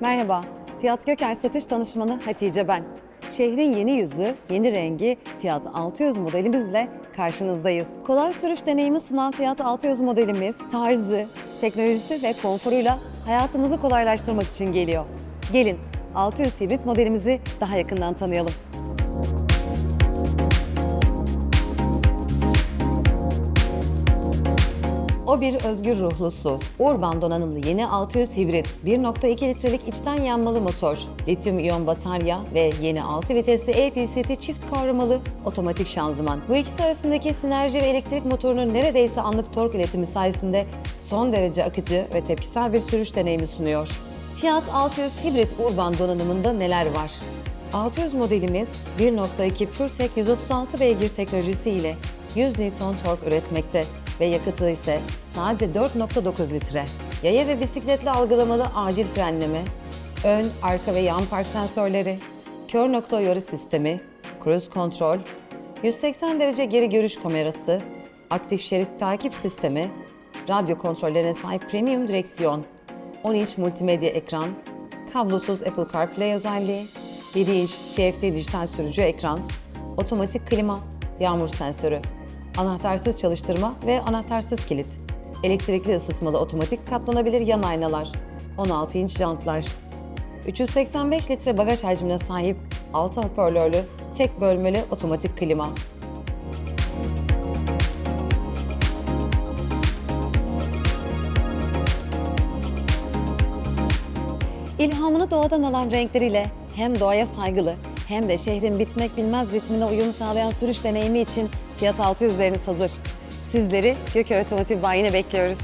Merhaba, Fiyat Göker satış danışmanı Hatice ben. Şehrin yeni yüzü, yeni rengi Fiat 600 modelimizle karşınızdayız. Kolay sürüş deneyimi sunan Fiat 600 modelimiz tarzı, teknolojisi ve konforuyla hayatımızı kolaylaştırmak için geliyor. Gelin 600 hibrit modelimizi daha yakından tanıyalım. O bir özgür ruhlusu. Urban donanımlı yeni 600 hibrit, 1.2 litrelik içten yanmalı motor, lityum iyon batarya ve yeni 6 vitesli e-DCT çift kavramalı otomatik şanzıman. Bu ikisi arasındaki sinerji ve elektrik motorunun neredeyse anlık tork iletimi sayesinde son derece akıcı ve tepkisel bir sürüş deneyimi sunuyor. Fiat 600 hibrit urban donanımında neler var? 600 modelimiz 1.2 PureTech 136 beygir teknolojisi ile 100 Nm tork üretmekte ve yakıtı ise sadece 4.9 litre. Yaya ve bisikletle algılamalı acil frenleme, ön, arka ve yan park sensörleri, kör nokta uyarı sistemi, cruise kontrol, 180 derece geri görüş kamerası, aktif şerit takip sistemi, radyo kontrollerine sahip premium direksiyon, 10 inç multimedya ekran, kablosuz Apple CarPlay özelliği, 7 inç TFT dijital sürücü ekran, otomatik klima, yağmur sensörü, anahtarsız çalıştırma ve anahtarsız kilit, elektrikli ısıtmalı otomatik katlanabilir yan aynalar, 16 inç jantlar, 385 litre bagaj hacmine sahip 6 hoparlörlü tek bölmeli otomatik klima, İlhamını doğadan alan renkleriyle hem doğaya saygılı hem de şehrin bitmek bilmez ritmine uyum sağlayan sürüş deneyimi için Fiat 600'leriniz hazır. Sizleri Gököy Otomotiv Bayi'ne bekliyoruz.